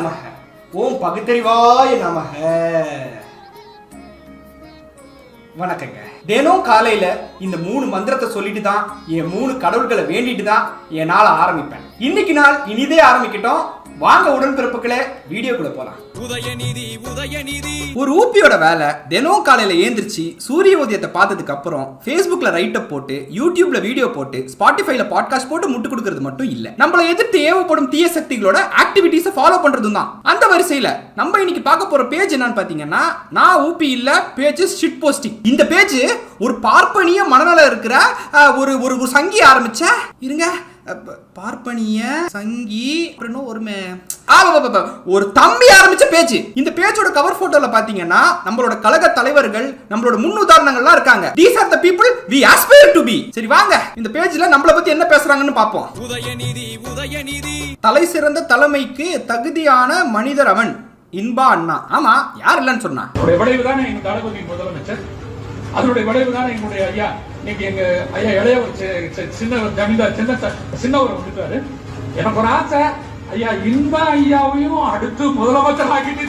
நமக. ஓம் பகுத்தறிவாய நமக. வணக்கங்க. தினம் காலையில இந்த மூணு மந்திரத்தை சொல்லிட்டு தான் என் மூணு கடவுள்களை வேண்டிட்டு தான் என் நாளை ஆரம்பிப்பேன். இன்னைக்கு நாள் இனிதே ஆரம்பிக்கட்டும். வாங்க உடன்பிறப்புகளே வீடியோக்குள்ள போலாம். உதயநிதி உதயநிதி. ஒரு ஊப்பியோட வேலை தினம் காலையில ஏந்திரிச்சு சூரிய உதயத்தை பார்த்ததுக்கு அப்புறம் Facebookல ரைட் அப் போட்டு யூடியூப்ல வீடியோ போட்டு ஸ்பாட்டிஃபைல பாட்காஸ்ட் போட்டு முட்டு கொடுக்கறது மட்டும் இல்ல. நம்மள எதிர்த்து ஏவப்படும் தீய சக்திகளோட ஆக்டிவிட்டீஸை ஃபாலோ பண்றதும் தான். அந்த வரிசையில நம்ம இன்னைக்கு பார்க்க போற பேஜ் என்னன்னு பாத்தீங்கன்னா நான் ஊப்பி இல்ல பேஜ் ஷிட் போஸ்டிங் இந்த பேஜ் ஒரு பார்ப்பனிய மனநல இருக்கிற ஒரு ஒரு சங்கி ஆரம்பிச்ச இருங்க. பார்ப்பனிய சங்கி ப- ப- ஒரு தம்பி ஆரம்பிச்ச பேஜ் இந்த பேஜோட கவர் போட்டோல பாத்தீங்கன்னா நம்மளோட கழக தலைவர்கள் நம்மளோட முன் உதாரணங்கள்லாம் இருக்காங்க. These are the people we aspire to be சரி வாங்க. இந்த பேஜ்ல நம்மள பத்தி என்ன பேசுறாங்கன்னு பாப்போம். உதயநிதி உதயநிதி. தலை சிறந்த தலைமைக்கு தகுதியான மனிதர் அவன். இன்பா அண்ணா. ஆமா யார் இல்லைன்னு சொன்னா. அதனுடைய விளைவு தானே எங்களுடைய ஐயா. இன்னைக்கு எங்க ஐயா இளையவர் சின்ன ஜமீன்தார் சின்ன சின்னவர் வந்துட்டாரு. எனக்கு ஒரு ஆசை. ஐயா இன்பா ஐயாவையும் அடுத்து முதலமைச்சர் ஆக்கிட்டு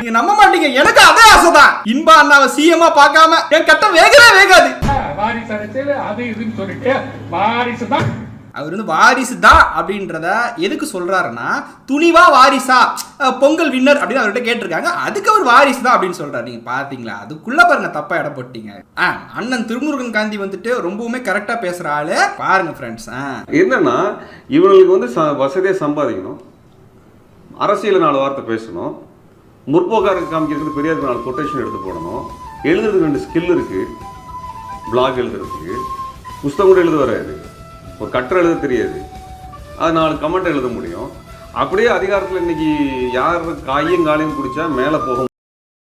நீங்க நம்ப மாட்டீங்க. எனக்கு அதே ஆசைதான். இன்பா அண்ணாவை சிஎம்மா பார்க்காம என் கட்டம் வேகவே வேகாது. வாரிசு அரசியல் அது இதுன்னு சொல்லிட்டு வாரிசு தான் அவர் வந்து வாரிசு தான் அப்படின்றத எதுக்கு சொல்றாருன்னா துணிவா வாரிசா பொங்கல் வின்னர் அப்படின்னு அவர்கிட்ட கேட்டிருக்காங்க. அதுக்கு அவர் வாரிசு தான் அப்படின்னு சொல்றாரு. நீங்க பாத்தீங்களா? அதுக்குள்ள பாருங்க தப்பா இடம் போட்டீங்க ஆ, அண்ணன் திருமுருகன் காந்தி வந்துட்டு ரொம்பவுமே கரெக்டா பேசுற ஆளு. பாருங்க ஃப்ரெண்ட்ஸ் என்னன்னா இவங்களுக்கு வந்து ச வசதியாக சம்பாதிக்கணும். அரசியல் நாலு வார்த்தை பேசணும். முற்போக்காரருக்கு காமிக்கிறதுக்கு பெரியாருக்கு நாலு கொட்டேஷன் எடுத்து போடணும். எழுதுறதுக்கு ரெண்டு ஸ்கில் இருக்கு. பிளாக் எழுதுறதுக்கு. புஸ்தகம் கூட எழுத வராது ஒரு கட்டுரை எழுத தெரியாது. அது நாலு கமெண்ட் எழுத முடியும். அப்படியே அதிகாரத்தில் இன்னைக்கு யார் காயும் காலையும் குடிச்சா மேலே போக